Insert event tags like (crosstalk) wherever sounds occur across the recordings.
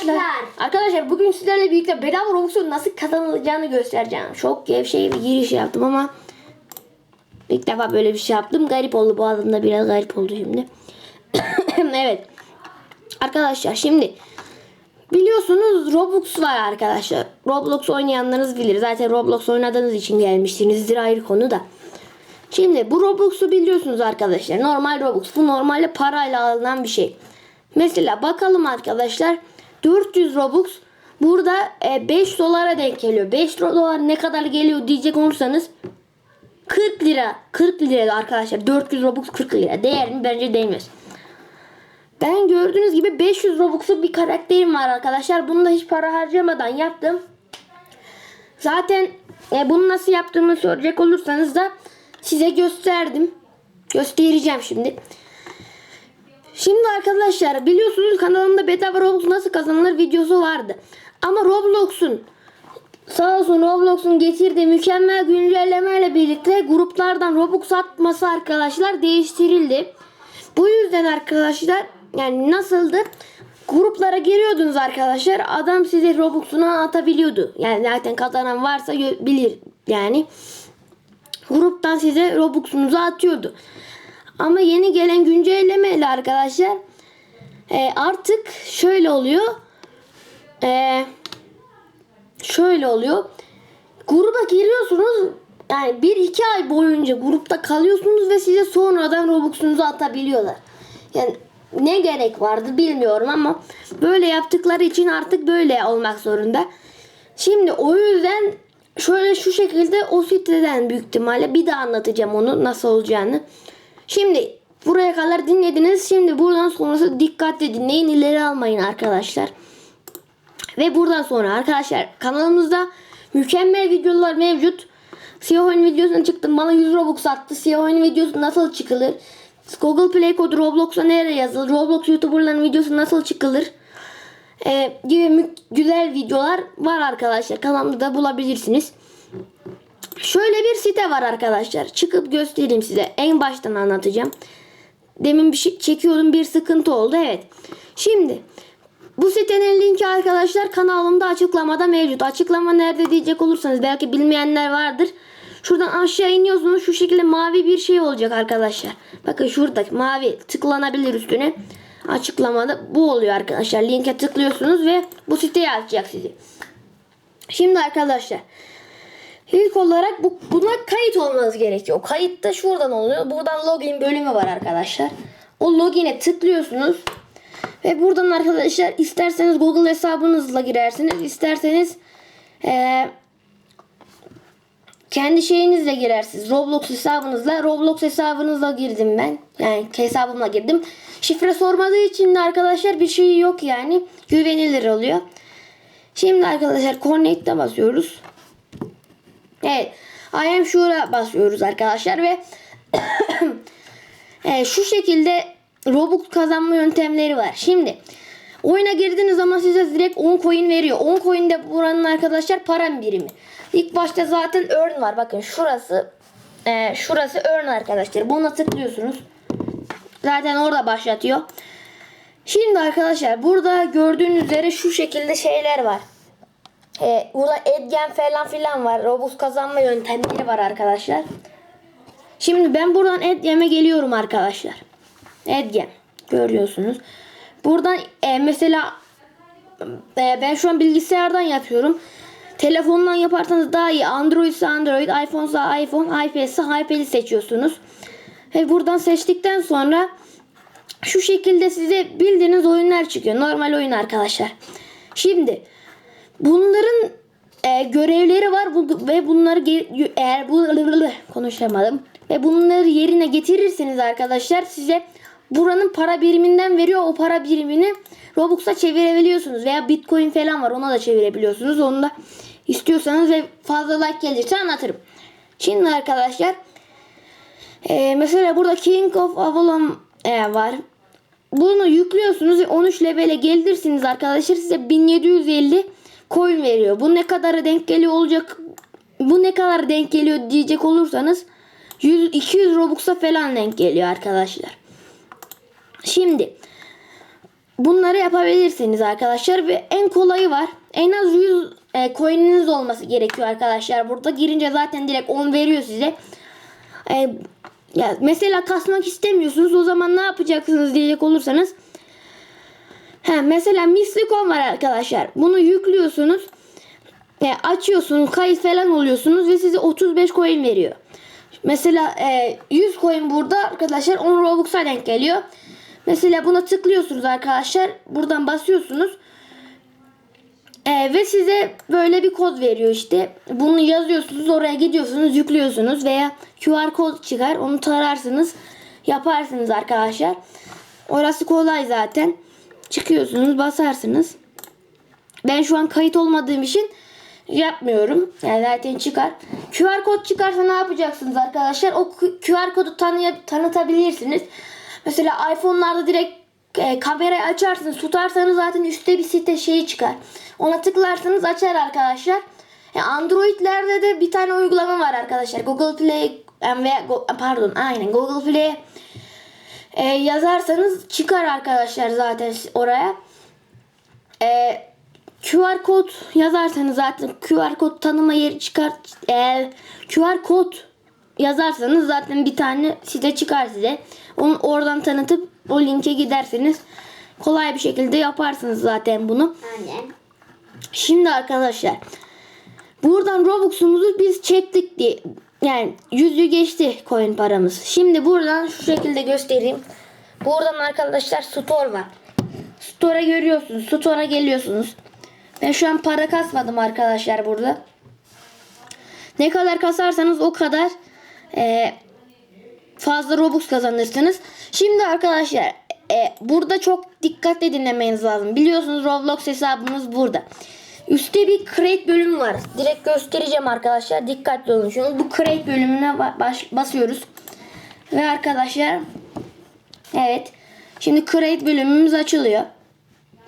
Arkadaşlar, arkadaşlar bugün sizlerle birlikte bedava Robux'un nasıl kazanılacağını göstereceğim. Çok gevşek bir giriş yaptım ama ilk defa böyle bir şey yaptım. Garip oldu bu adımda biraz garip oldu şimdi. (coughs) evet. Arkadaşlar şimdi biliyorsunuz Robux var arkadaşlar. Roblox oynayanlarınız bilir. Zaten Roblox oynadığınız için gelmişsinizdir ayrı konu da. Şimdi bu Robux'u biliyorsunuz arkadaşlar. Normal Robux. Bu normalde parayla alınan bir şey. Mesela bakalım arkadaşlar. 400 Robux burada e, 5 dolara denk geliyor. 5 dolar ne kadar geliyor diyecek olursanız 40 lira. 40 lira arkadaşlar. 400 Robux 40 lira. Değer mi? Bence değmez. Ben gördüğünüz gibi 500 Robux'lu bir karakterim var arkadaşlar. Bunu da hiç para harcamadan yaptım. Zaten e, bunu nasıl yaptığımı soracak olursanız da size gösterdim. Göstereceğim şimdi. Şimdi arkadaşlar biliyorsunuz kanalımda bedava Roblox nasıl kazanılır videosu vardı. Ama Roblox'un sağ olsun Roblox'un getirdiği mükemmel güncellemeyle birlikte gruplardan Robux atması arkadaşlar değiştirildi. Bu yüzden arkadaşlar yani nasıldı? Gruplara giriyordunuz arkadaşlar. Adam size Robux'unu atabiliyordu. Yani zaten kazanan varsa bilir yani. Gruptan size Robux'unuzu atıyordu. Ama yeni gelen güncellemeyle arkadaşlar e, artık şöyle oluyor. E, şöyle oluyor. Gruba giriyorsunuz. Yani 1-2 ay boyunca grupta kalıyorsunuz ve size sonradan Robux'unuzu atabiliyorlar. Yani ne gerek vardı bilmiyorum ama böyle yaptıkları için artık böyle olmak zorunda. Şimdi o yüzden şöyle şu şekilde o siteden büyük ihtimalle bir daha anlatacağım onu nasıl olacağını. Şimdi buraya kadar dinlediniz. Şimdi buradan sonrası dikkatle dinleyin. ileri almayın arkadaşlar. Ve buradan sonra arkadaşlar kanalımızda mükemmel videolar mevcut. Siyah oyun videosuna çıktım. Bana 100 Robux attı. Siyah oyun videosu nasıl çıkılır? Google Play kodu Roblox'a nereye yazılır? Roblox YouTuber'ların videosu nasıl çıkılır? Ee, gibi güzel videolar var arkadaşlar. Kanalımda da bulabilirsiniz. Şöyle bir site var arkadaşlar. Çıkıp göstereyim size. En baştan anlatacağım. Demin bir şey çekiyordum bir sıkıntı oldu. Evet. Şimdi bu sitenin linki arkadaşlar kanalımda açıklamada mevcut. Açıklama nerede diyecek olursanız belki bilmeyenler vardır. Şuradan aşağı iniyorsunuz. Şu şekilde mavi bir şey olacak arkadaşlar. Bakın şurada mavi tıklanabilir üstüne. Açıklamada bu oluyor arkadaşlar. Linke tıklıyorsunuz ve bu siteye açacak sizi. Şimdi arkadaşlar İlk olarak bu, buna kayıt olmanız gerekiyor. Kayıt da şuradan oluyor. Buradan login bölümü var arkadaşlar. O login'e tıklıyorsunuz. Ve buradan arkadaşlar isterseniz Google hesabınızla girersiniz. isterseniz eee, kendi şeyinizle girersiniz. Roblox hesabınızla. Roblox hesabınızla girdim ben. Yani hesabımla girdim. Şifre sormadığı için de arkadaşlar bir şey yok yani. Güvenilir oluyor. Şimdi arkadaşlar Connect'e basıyoruz. Evet. I am sure'a basıyoruz arkadaşlar ve (coughs) evet, şu şekilde Robux kazanma yöntemleri var. Şimdi oyuna girdiğiniz zaman size direkt 10 coin veriyor. 10 coin de buranın arkadaşlar para birimi. İlk başta zaten earn var. Bakın şurası e, şurası earn arkadaşlar. Buna tıklıyorsunuz. Zaten orada başlatıyor. Şimdi arkadaşlar burada gördüğünüz üzere şu şekilde şeyler var. Ee, burada Edgen falan filan var. Robux kazanma yöntemleri var arkadaşlar. Şimdi ben buradan Edgen'e geliyorum arkadaşlar. Edgen. Görüyorsunuz. Buradan e, mesela e, ben şu an bilgisayardan yapıyorum. Telefondan yaparsanız daha iyi. Android ise Android, iPhone ise iPhone, iPad ise iPad'i seçiyorsunuz. Ve buradan seçtikten sonra şu şekilde size bildiğiniz oyunlar çıkıyor. Normal oyun arkadaşlar. Şimdi Bunların e, görevleri var. Bu, ve bunları eğer bu konuşamadım. Ve bunları yerine getirirseniz arkadaşlar size buranın para biriminden veriyor. O para birimini Robux'a çevirebiliyorsunuz. Veya Bitcoin falan var. Ona da çevirebiliyorsunuz. Onu da istiyorsanız ve fazla like gelirse anlatırım. Şimdi arkadaşlar e, mesela burada King of Avalon e, var. Bunu yüklüyorsunuz ve 13 levele gelirsiniz arkadaşlar. Size 1750 coin veriyor. Bu ne kadara denk geliyor olacak? Bu ne kadar denk geliyor diyecek olursanız 100 200 Robux'a falan denk geliyor arkadaşlar. Şimdi bunları yapabilirsiniz arkadaşlar ve en kolayı var. En az 100 e, coin'iniz olması gerekiyor arkadaşlar. Burada girince zaten direkt 10 veriyor size. E, ya mesela kasmak istemiyorsunuz. O zaman ne yapacaksınız diyecek olursanız. He, mesela Mysticon var arkadaşlar. Bunu yüklüyorsunuz. E, açıyorsunuz, kayıt falan oluyorsunuz ve size 35 coin veriyor. Mesela e, 100 coin burada arkadaşlar 10 Robux'a denk geliyor. Mesela buna tıklıyorsunuz arkadaşlar. Buradan basıyorsunuz. E, ve size böyle bir kod veriyor işte. Bunu yazıyorsunuz oraya gidiyorsunuz yüklüyorsunuz veya QR kod çıkar onu tararsınız yaparsınız arkadaşlar. Orası kolay zaten. Çıkıyorsunuz basarsınız. Ben şu an kayıt olmadığım için yapmıyorum. Yani zaten çıkar. QR kod çıkarsa ne yapacaksınız arkadaşlar? O QR kodu tanıya, tanıtabilirsiniz. Mesela iPhone'larda direkt e, kamerayı açarsınız, tutarsanız zaten üstte bir site şeyi çıkar. Ona tıklarsanız açar arkadaşlar. E, Android'lerde de bir tane uygulama var arkadaşlar. Google Play veya pardon aynen Google Play e, yazarsanız çıkar arkadaşlar zaten oraya. E, QR kod yazarsanız zaten QR kod tanıma yeri çıkar. E, QR kod yazarsanız zaten bir tane site çıkar size. Onu oradan tanıtıp o linke gidersiniz. Kolay bir şekilde yaparsınız zaten bunu. Aynen. Şimdi arkadaşlar buradan Robux'umuzu biz çektik diye yani yüzü geçti coin paramız. Şimdi buradan şu şekilde göstereyim. Buradan arkadaşlar store var. Store'a görüyorsunuz. Store'a geliyorsunuz. Ben şu an para kasmadım arkadaşlar burada. Ne kadar kasarsanız o kadar e, fazla Robux kazanırsınız. Şimdi arkadaşlar e, burada çok dikkatli dinlemeniz lazım. Biliyorsunuz Roblox hesabımız burada. Üstte bir create bölümü var. Direkt göstereceğim arkadaşlar. Dikkatli olun. Şimdi bu create bölümüne ba- baş- basıyoruz. Ve arkadaşlar evet. Şimdi create bölümümüz açılıyor.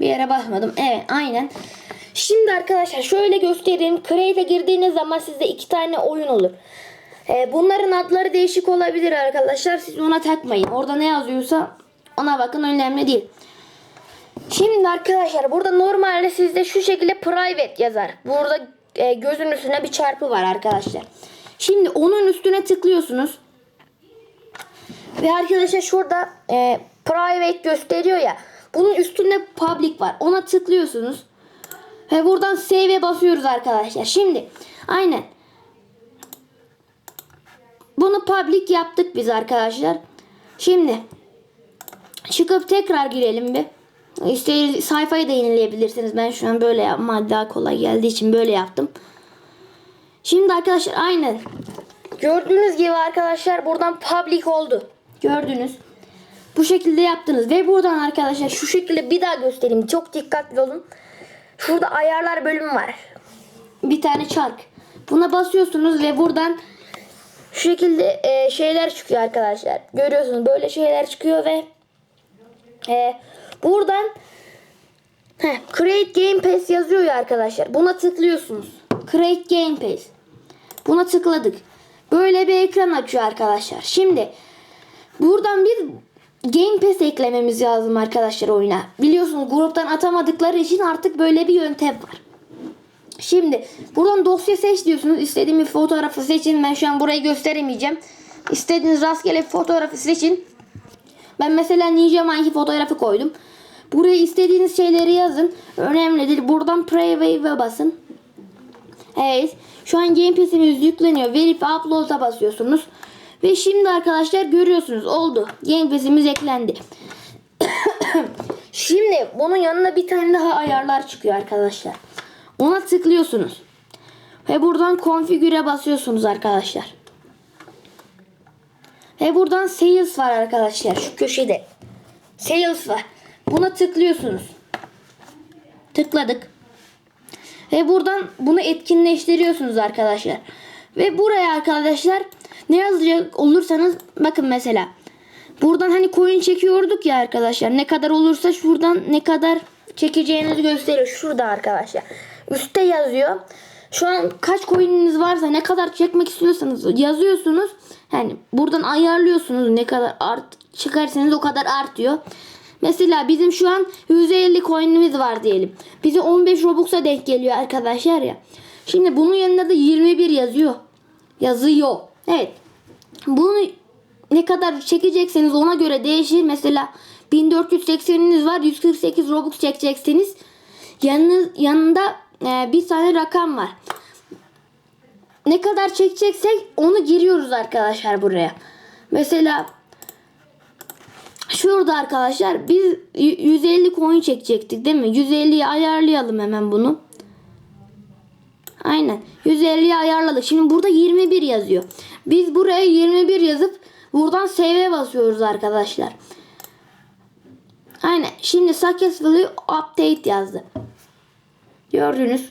Bir yere basmadım. Evet aynen. Şimdi arkadaşlar şöyle göstereyim. Create'e girdiğiniz zaman sizde iki tane oyun olur. Ee, bunların adları değişik olabilir arkadaşlar. Siz ona takmayın. Orada ne yazıyorsa ona bakın önemli değil. Şimdi arkadaşlar burada normalde sizde şu şekilde private yazar. Burada e, gözün üstüne bir çarpı var arkadaşlar. Şimdi onun üstüne tıklıyorsunuz. Ve arkadaşlar şurada e, private gösteriyor ya. Bunun üstünde public var. Ona tıklıyorsunuz. Ve buradan save'e basıyoruz arkadaşlar. Şimdi aynen. Bunu public yaptık biz arkadaşlar. Şimdi çıkıp tekrar girelim bir. İşte sayfayı da yenileyebilirsiniz. Ben şu an böyle yapma daha kolay geldiği için böyle yaptım. Şimdi arkadaşlar aynen. Gördüğünüz gibi arkadaşlar buradan public oldu. Gördünüz. Bu şekilde yaptınız. Ve buradan arkadaşlar şu şekilde bir daha göstereyim. Çok dikkatli olun. Şurada ayarlar bölümü var. Bir tane çark. Buna basıyorsunuz ve buradan şu şekilde e, şeyler çıkıyor arkadaşlar. Görüyorsunuz böyle şeyler çıkıyor ve e, buradan heh, Create Game Pass yazıyor ya arkadaşlar. Buna tıklıyorsunuz. Create Game Pass. Buna tıkladık. Böyle bir ekran açıyor arkadaşlar. Şimdi buradan bir Game Pass eklememiz lazım arkadaşlar oyuna. Biliyorsunuz gruptan atamadıkları için artık böyle bir yöntem var. Şimdi buradan dosya seç diyorsunuz. İstediğim bir fotoğrafı seçin. Ben şu an burayı gösteremeyeceğim. İstediğiniz rastgele fotoğrafı seçin. Ben mesela Ninja Monkey fotoğrafı koydum. Buraya istediğiniz şeyleri yazın. Önemli değil. Buradan Preview basın. Evet. Şu an Game Pass'imiz yükleniyor. Verip Upload'a basıyorsunuz. Ve şimdi arkadaşlar görüyorsunuz. Oldu. Game Pass'imiz eklendi. (coughs) şimdi bunun yanına bir tane daha ayarlar çıkıyor arkadaşlar. Ona tıklıyorsunuz. Ve buradan konfigüre basıyorsunuz arkadaşlar. Ve buradan sales var arkadaşlar şu köşede. Sales var. Buna tıklıyorsunuz. Tıkladık. Ve buradan bunu etkinleştiriyorsunuz arkadaşlar. Ve buraya arkadaşlar ne yazacak olursanız bakın mesela. Buradan hani coin çekiyorduk ya arkadaşlar. Ne kadar olursa şuradan ne kadar çekeceğinizi gösteriyor. Şurada arkadaşlar. Üste yazıyor. Şu an kaç coin'iniz varsa ne kadar çekmek istiyorsanız yazıyorsunuz. Yani buradan ayarlıyorsunuz ne kadar art çıkarsanız o kadar artıyor. Mesela bizim şu an 150 coin'imiz var diyelim. Bize 15 Robux'a denk geliyor arkadaşlar ya. Şimdi bunun yanında da 21 yazıyor. Yazıyor. Evet. Bunu ne kadar çekecekseniz ona göre değişir. Mesela 1480'iniz var 148 Robux çekeceksiniz. Yanınız, yanında e, bir tane rakam var. Ne kadar çekeceksek onu giriyoruz arkadaşlar buraya. Mesela şurada arkadaşlar biz y- 150 coin çekecektik değil mi? 150'yi ayarlayalım hemen bunu. Aynen. 150'yi ayarladık. Şimdi burada 21 yazıyor. Biz buraya 21 yazıp buradan save basıyoruz arkadaşlar. Aynen. Şimdi successfully update yazdı. Gördünüz.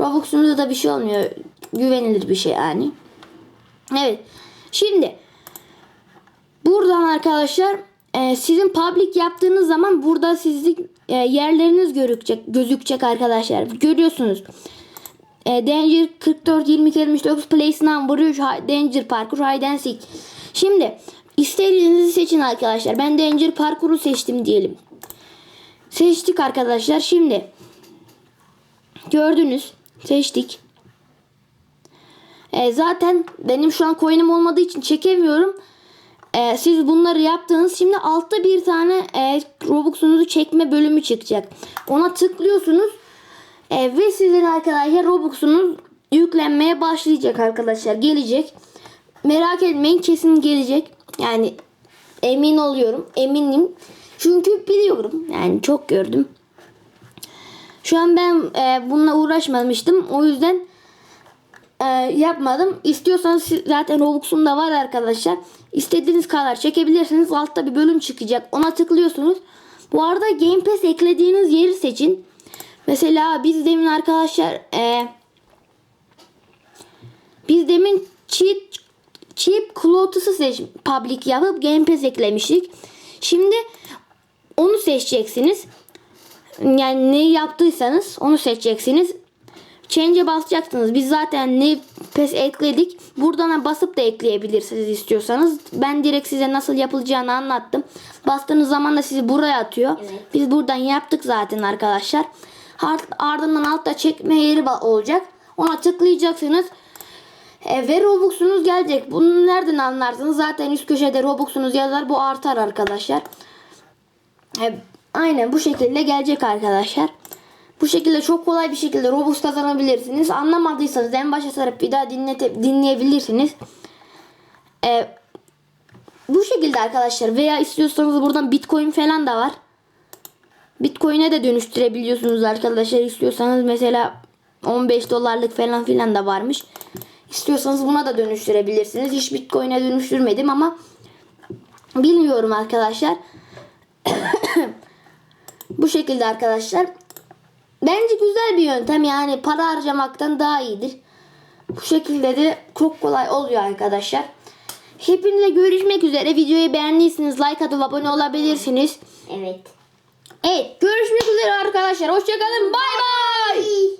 Robux'unuzda da bir şey olmuyor. Güvenilir bir şey yani. Evet. Şimdi buradan arkadaşlar e, sizin public yaptığınız zaman burada sizin e, yerleriniz gözükecek, gözükecek arkadaşlar. Görüyorsunuz. E, Danger 44 20 79 Place Number 3 Hi- Danger Parkur Hide and Seek. Şimdi istediğinizi seçin arkadaşlar. Ben Danger Parkur'u seçtim diyelim. Seçtik arkadaşlar. Şimdi gördünüz. Seçtik. E, zaten benim şu an coin'im olmadığı için çekemiyorum. E, siz bunları yaptınız. Şimdi altta bir tane e, Robux'unuzu çekme bölümü çıkacak. Ona tıklıyorsunuz. E, ve sizin arkadaşlar Robux'unuz yüklenmeye başlayacak arkadaşlar. Gelecek. Merak etmeyin kesin gelecek. Yani emin oluyorum. Eminim. Çünkü biliyorum. Yani çok gördüm. Şu an ben e, bununla uğraşmamıştım. O yüzden e, yapmadım. İstiyorsanız zaten Robux'um da var arkadaşlar. İstediğiniz kadar çekebilirsiniz. Altta bir bölüm çıkacak. Ona tıklıyorsunuz. Bu arada Game Pass eklediğiniz yeri seçin. Mesela biz demin arkadaşlar e, biz demin cheap cheap clothes'ı seç public yapıp Game Pass eklemiştik. Şimdi onu seçeceksiniz. Yani ne yaptıysanız onu seçeceksiniz. Change'e basacaksınız. Biz zaten ne pes ekledik. Buradan basıp da ekleyebilirsiniz istiyorsanız. Ben direkt size nasıl yapılacağını anlattım. Bastığınız zaman da sizi buraya atıyor. Evet. Biz buradan yaptık zaten arkadaşlar. Ardından altta çekme yeri olacak. Ona tıklayacaksınız. E, ve Robux'unuz gelecek. Bunu nereden anlarsınız? Zaten üst köşede Robux'unuz yazar. Bu artar arkadaşlar. E, aynen bu şekilde gelecek arkadaşlar. Bu şekilde çok kolay bir şekilde Robux kazanabilirsiniz. Anlamadıysanız en başa sarıp bir daha dinlete, dinleyebilirsiniz. E, bu şekilde arkadaşlar. Veya istiyorsanız buradan Bitcoin falan da var. Bitcoin'e de dönüştürebiliyorsunuz arkadaşlar. İstiyorsanız mesela 15 dolarlık falan filan da varmış. İstiyorsanız buna da dönüştürebilirsiniz. Hiç Bitcoin'e dönüştürmedim ama bilmiyorum arkadaşlar. Bu şekilde arkadaşlar. Bence güzel bir yöntem. Yani para harcamaktan daha iyidir. Bu şekilde de çok kolay oluyor arkadaşlar. Hepinize görüşmek üzere. Videoyu beğendiyseniz like atıp abone olabilirsiniz. Evet. Evet görüşmek üzere arkadaşlar. Hoşçakalın. Bay bay.